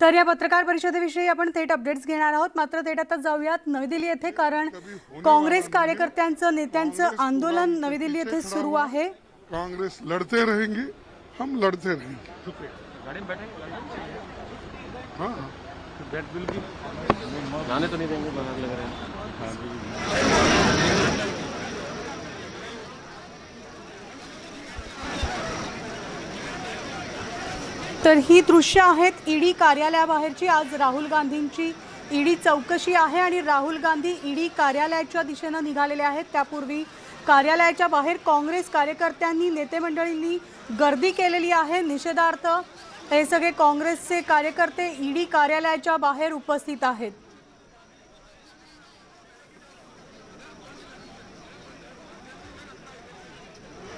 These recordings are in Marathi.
तर या पत्रकार परिषदेविषयी आपण थेट अपडेट्स घेणार आहोत. मात्र थेट आता जाऊयात नवी दिल्ली येथे कारण काँग्रेस कार्यकर्त्यांचं नेत्यांचं आंदोलन नवी दिल्ली येथे सुरू आहे. कांग्रेस लड़ते रहेंगे हम लड़ते रहेंगे. बिल भी जाने तो नहीं देंगे बाहर लग रहे हैं। तर ही दृश्य आहेत ईडी कार्यालयाबाहेरची. आज राहुल गांधींची ईडी चौकशी आहे आणि राहुल गांधी ईडी कार्यालयाच्या दिशेनं निघालेले आहेत. त्यापूर्वी कार्यालयाच्या बाहेर काँग्रेस कार्यकर्त्यांनी नेते मंडळींनी गर्दी केलेली आहे. निषेधार्थ हे सगळे काँग्रेसचे कार्यकर्ते ईडी कार्यालयाच्या बाहेर उपस्थित आहेत.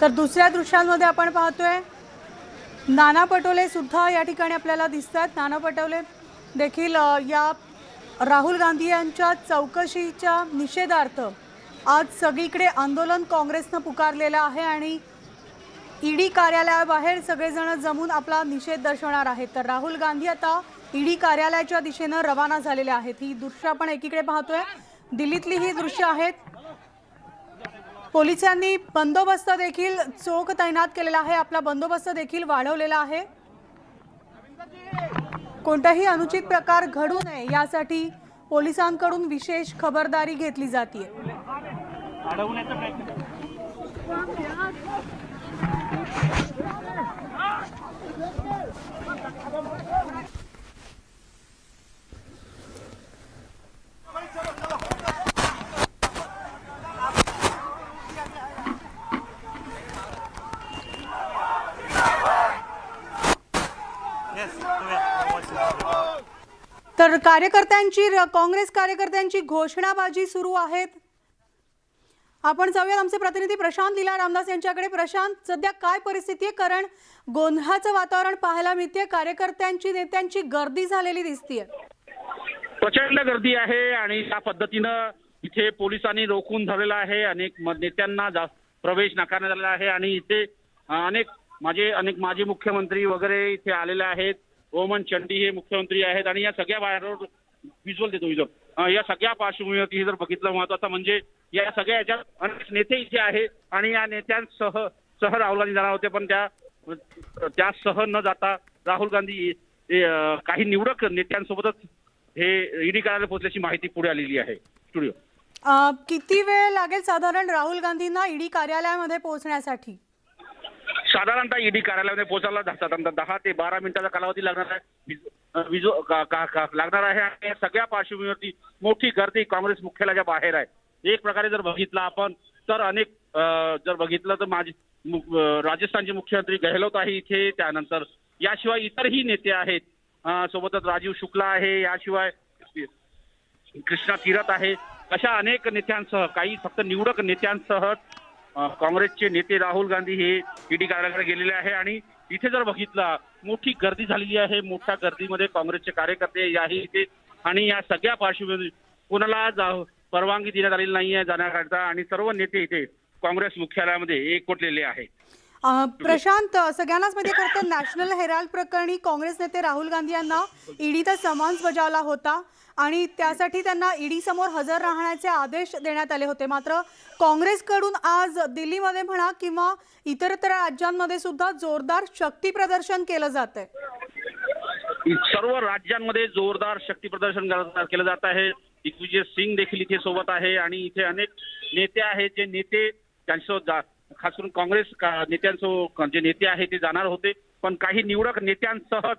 तर दुसऱ्या दृश्यांमध्ये आपण पाहतोय नाना पटोले सुद्धा या ठिकाणी आपल्याला दिसतात. नाना पटोले देखील या राहुल गांधी यांच्या चौकशीच्या निषेधार्थ आज सगळीकडे आंदोलन काँग्रेसनं पुकारलेलं आहे आणि ईडी कार्यालयाबाहेर सगळेजण जमून आपला निषेध दर्शवणार आहेत. तर राहुल गांधी आता ईडी कार्यालयाच्या दिशेनं रवाना झालेले आहेत. ही दृश्य आपण एकीकडे पाहतोय. दिल्लीतली ही दृश्य आहेत. पोलिसांनी बंदोबस्त देखील चोख तैनात केलेला आहे. आपला बंदोबस्त देखील वाढवलेला आहे. कोणताही अनुचित प्रकार घडू नये यासाठी पोलिसांकडून विशेष खबरदारी घेतली जाते तर कार्यकर्त्यांची काँग्रेस कार्यकर्त्यांची घोषणाबाजी सुरू आहेत. आपण जाऊयात आमचे प्रतिनिधी प्रशांत लीला रामदास यांच्याकडे. प्रशांत सध्या काय परिस्थिती आहे? कारण गोंधळाचं वातावरण पाहायला मिळते कार्यकर्त्यांची नेत्यांची गर्दी झालेली दिसतीये. प्रचंड गर्दी आहे आणि त्या पद्धतीनं इथे पोलिसांनी रोखून धरलेलं आहे. अनेक म- नेत्यांना जा प्रवेश नाकारण्यात आलेला आहे आणि इथे अनेक माझे अनेक माजी मुख्यमंत्री वगैरे इथे आलेले आहेत. ओमन चंडी हे मुख्यमंत्री आहेत आणि या सगळ्या बाहेर व्हिज्युअल देतो व्हिज्युअल या सगळ्या पार्श्वभूमीवरती जर बघितलं महत्वाचं म्हणजे या सगळ्या याच्यात अनेक नेते इथे आहेत आणि या नेत्यांसह सह राहुलांनी जाणार होते पण त्या त्या सह न जाता राहुल गांधी काही निवडक नेत्यांसोबतच हे ईडी कार्यालय पोहोचल्याची माहिती पुढे आलेली आहे. स्टुडिओ किती वेळ लागेल साधारण राहुल गांधींना ईडी कार्यालयामध्ये पोहोचण्यासाठी? साधारणतः ईडी कार्यालयामध्ये पोहोचायला साधारणतः दहा ते बारा मिनिटाचा कालावधी लागणार आहे. विजो का- का- का- लागणार आहे आणि सगळ्या पार्श्वभूमीवरती मोठी गर्दी काँग्रेस मुख्यालयाच्या बाहेर आहे. एक प्रकारे जर बघितलं आपण तर अनेक अं, जर बघितलं तर माझे राजस्थानचे मुख्यमंत्री गेहलोत आहे इथे त्यानंतर. याशिवाय इतरही नेते आहेत. सोबतच राजीव शुक्ला आहे. याशिवाय कृष्णा तीरथ आहे. अशा अनेक नेत्यांसह काही फक्त निवडक नेत्यांसह काँग्रेसचे नेते राहुल गांधी हे ईडी कार्यालयाकडे गेलेले आहे आणि इथे जर बघितला मोठी गर्दी झालेली आहे मोठ्या गर्दीमध्ये काँग्रेसचे कार्यकर्ते याही इथे आणि या सगळ्या पार्श्वभूमी कोणाला जा- परवानगी देण्यात आलेली नाही आहे जाण्याकरता आणि सर्व नेते इथे काँग्रेस मुख्यालयामध्ये एकवटलेले आहेत. प्रशांत सगळ्यांनाच माहिती खरं नॅशनल हेराल्ड प्रकरणी काँग्रेस नेते राहुल गांधी यांना ईडीचा समन्स बजावला होता आणि त्यासाठी त्यांना ईडी समोर हजर राहण्याचे आदेश देण्यात आले होते. मात्र काँग्रेसकडून आज दिल्लीमध्ये म्हणा किंवा इतरत्र राज्यांमध्ये सुद्धा जोरदार शक्ती प्रदर्शन केलं जात आहे. सर्व राज्यांमध्ये जोरदार शक्ती प्रदर्शन केलं जात आहे. दिग्विजय सिंग देखील इथे सोबत आहे आणि इथे अनेक नेते आहेत जे नेते त्यांच्यासोबत खास करून काँग्रेस का- जे नेते आहे ते जाणार होते. पण काही निवडक नेत्यांसह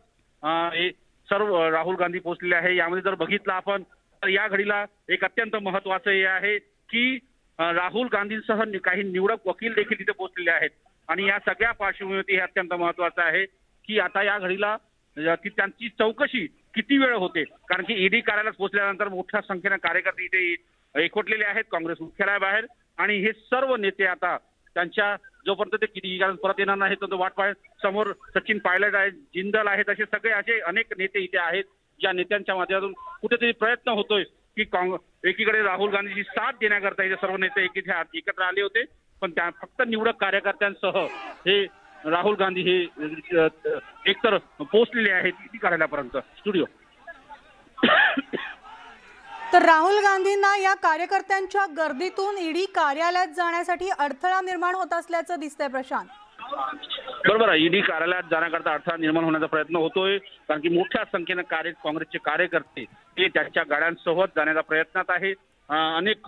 सर्व राहुल गांधी पोहोचलेले आहे. यामध्ये जर बघितलं आपण तर या घडीला एक अत्यंत महत्वाचं हे आहे की राहुल गांधींसह काही निवडक वकील देखील तिथे पोहोचलेले आहेत. आणि या सगळ्या पार्श्वभूमीवरती हे अत्यंत महत्वाचं आहे की आता या घडीला की त्यांची चौकशी किती वेळ होते? कारण की ईडी कार्यालयात पोहोचल्यानंतर मोठ्या संख्येने कार्यकर्ते इथे एकवटलेले आहेत काँग्रेस मुख्यालयाबाहेर. आणि हे सर्व नेते आता त्यांच्या जोपर्यंत ते किती परत येणार नाही तो वाट पाहत समोर सचिन पायलट आहेत जिंदल आहेत असे सगळे असे अनेक नेते इथे आहेत ज्या नेत्यांच्या माध्यमातून कुठेतरी प्रयत्न होतोय की काँग्रेस एकीकडे राहुल गांधीची साथ देण्याकरता इथे सर्व नेते एक इथे एकत्र आले होते. पण त्या फक्त निवडक कार्यकर्त्यांसह हे राहुल गांधी हे एकतर पोहोचलेले आहेत किती कार्यालयापर्यंत स्टुडिओ. तर राहुल गांधींना या कार्यकर्त्यांच्या गर्दीतून ईडी कार्यालयात जाण्यासाठी अडथळा निर्माण होत असल्याचं दिसतंय प्रशांत. बरोबर आहे. ईडी कार्यालयात जाण्याकरता अडथळा निर्माण होण्याचा प्रयत्न होतोय. कारण की मोठ्या संख्येनं कार्य काँग्रेसचे कार्यकर्ते हे त्यांच्या गाड्यांसोबत जाण्याचा प्रयत्नात आहे अनेक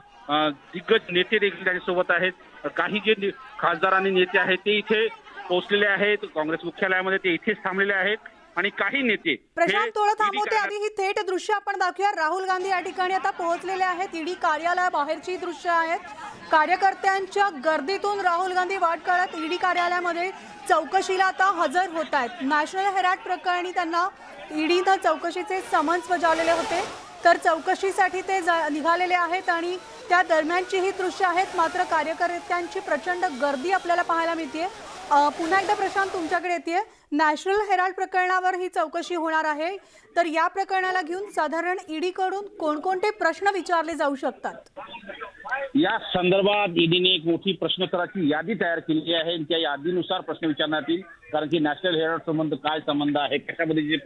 दिग्गज नेते देखील त्यांच्यासोबत आहेत. काही जे खासदार आणि नेते आहेत ते इथे पोहोचलेले आहेत. काँग्रेस मुख्यालयामध्ये ते इथेच थांबलेले आहेत. आणि काही नेते प्रशांत थोडं थांबवते. आधी ही थेट दृश्य आपण दाखवूया. राहुल गांधी या ठिकाणी आता पोहोचलेले आहेत. ईडी कार्यालयाबाहेरची दृश्य आहेत. कार्यकर्त्यांच्या गर्दीतून राहुल गांधी वाट काढत ईडी कार्यालयामध्ये चौकशीला आता हजर होत आहेत. नॅशनल हेराल्ड प्रकरणी त्यांना ईडीनं चौकशीचे समन्स बजावलेले होते. तर चौकशीसाठी ते जा- निघालेले आहेत आणि त्या दरम्यानची ही दृश्य आहेत. मात्र कार्यकर्त्यांची प्रचंड गर्दी आपल्याला पाहायला मिळते पुन्हा एकदा प्रशांत तुमच्याकडे येते नॅशनल हेराल्ड प्रकरणावर ही चौकशी होणार आहे. तर या प्रकरणाला घेऊन साधारण ईडी कडून कोणकोणते प्रश्न विचारले जाऊ शकतात? या संदर्भात ईडीने एक मोठी प्रश्नोत्तराची यादी तयार केलेली आहे त्या यादीनुसार प्रश्न विचारण्यात येईल. कारण की नॅशनल हेराल्ड संबंध काय संबंध आहे? कशामध्ये जे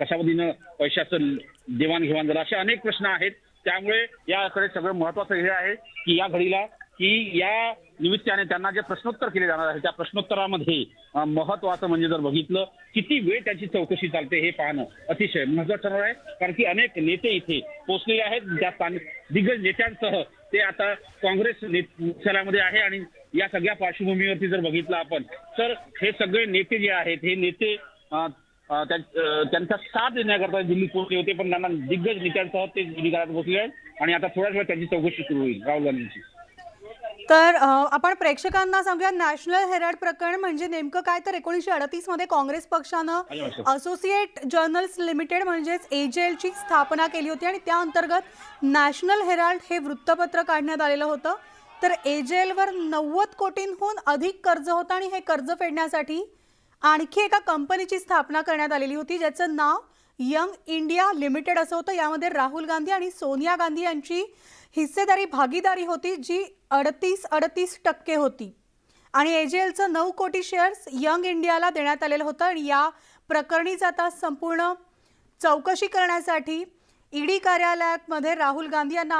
कशा पद्धतीनं पैशाचं देवाणघेवाण झालं? असे अनेक प्रश्न आहेत. त्यामुळे याकडे सगळं महत्वाचं हे आहे की या घडीला की या निमित्ताने त्यांना जे प्रश्नोत्तर केले जाणार आहे त्या प्रश्नोत्तरामध्ये महत्वाचं म्हणजे जर बघितलं किती वेळ त्याची चौकशी चालते हे पाहणं अतिशय महत्वाचं ठरणार आहे. कारण की अनेक नेते इथे पोहोचलेले आहेत ज्या स्थानिक दिग्गज नेत्यांसह ते आता काँग्रेस मुख्यालयामध्ये आहे आणि या सगळ्या पार्श्वभूमीवरती जर बघितलं आपण तर हे सगळे नेते जे आहेत हे नेते त्यांचा साथ देण्याकरता दिल्ली पोहोचले होते पण त्यांना दिग्गज नेत्यांसह ते दिल्ली घरात पोहोचले आहेत. आणि आता थोड्याच वेळ त्यांची चौकशी सुरू होईल राहुल गांधींची. तर आपण प्रेक्षकांना सांगूया नॅशनल हेराल्ड प्रकरण म्हणजे नेमकं काय? तर एकोणीसशे अडतीसमध्ये काँग्रेस पक्षानं असोसिएट जर्नल्स लिमिटेड म्हणजेच AJL ची स्थापना केली होती आणि त्या अंतर्गत नॅशनल हेराल्ड हे वृत्तपत्र काढण्यात आलेलं होतं. तर AJL वर नव्वद कोटींहून अधिक कर्ज होतं आणि हे कर्ज फेडण्यासाठी आणखी एका कंपनीची स्थापना करण्यात आलेली होती ज्याचं नाव यंग इंडिया लिमिटेड असं होतं. यामध्ये राहुल गांधी आणि सोनिया गांधी यांची हिस्सेदारी भागीदारी होती जी अडतीस अडतीस टक्के होती. आणि एजेएलचं नऊ कोटी शेअर्स यंग इंडियाला देण्यात आलेलं होतं आणि या प्रकरणीच आता संपूर्ण चौकशी करण्यासाठी ईडी कार्यालयामध्ये राहुल गांधी यांना